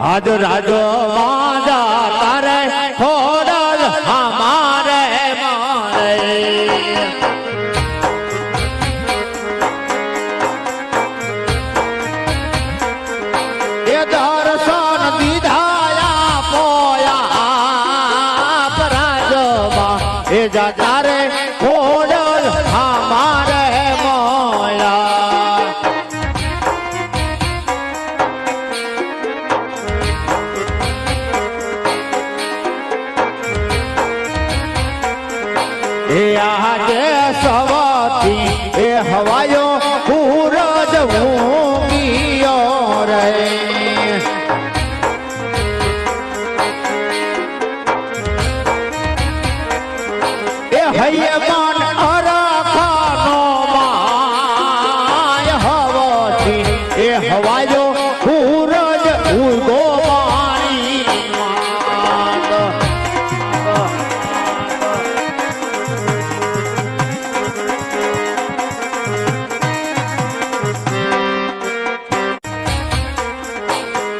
આજ રાજો માજા તારે થોડલ અમારે મારે. એ દર્શન દીધાયા પોયા જા તારે ખોડલ એ આજે સવાથી એ હવાયો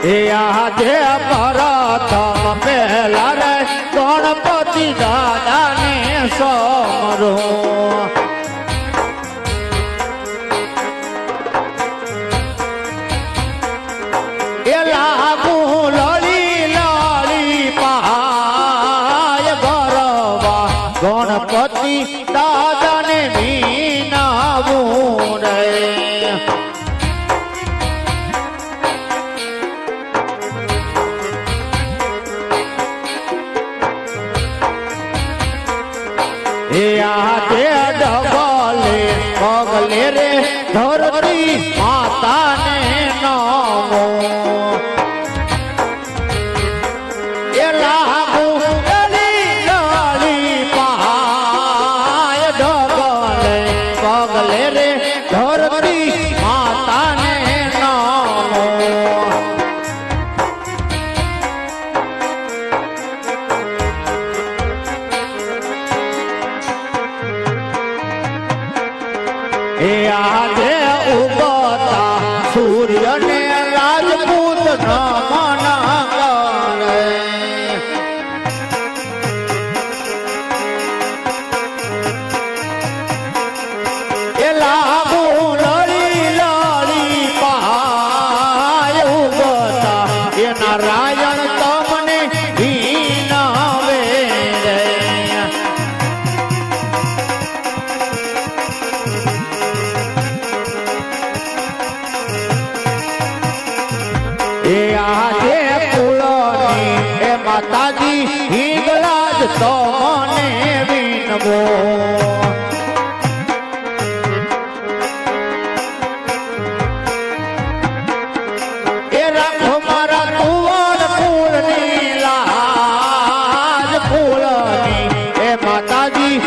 એ આજે પ્રથમ પહેલા રે ગણપતિ દાદાને સમરો ગણપતિ દાદાને મીનાવું રે. એ આજે ડબલે પગલે રે ધરતી માતાને રાજપૂત નમન માતાજી હિંગલાજ તો મને વિનવો માતાજી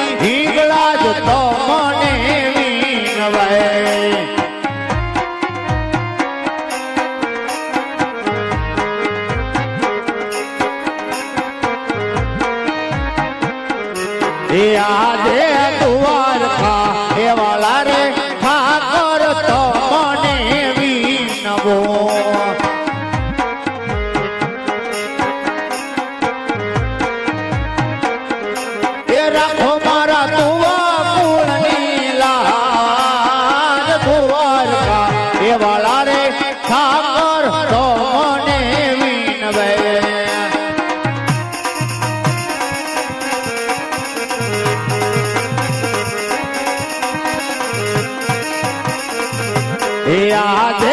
એ આજે દ્વારકા એ વાલા રે ઠાકર તો મને વિનવો? એ આજે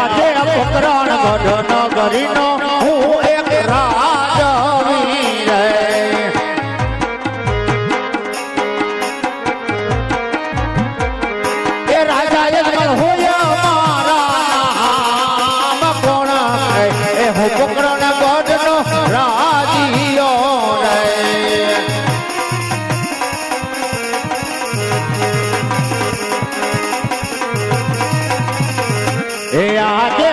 એ હું પોકરણ નો રાજીઓ એ આજે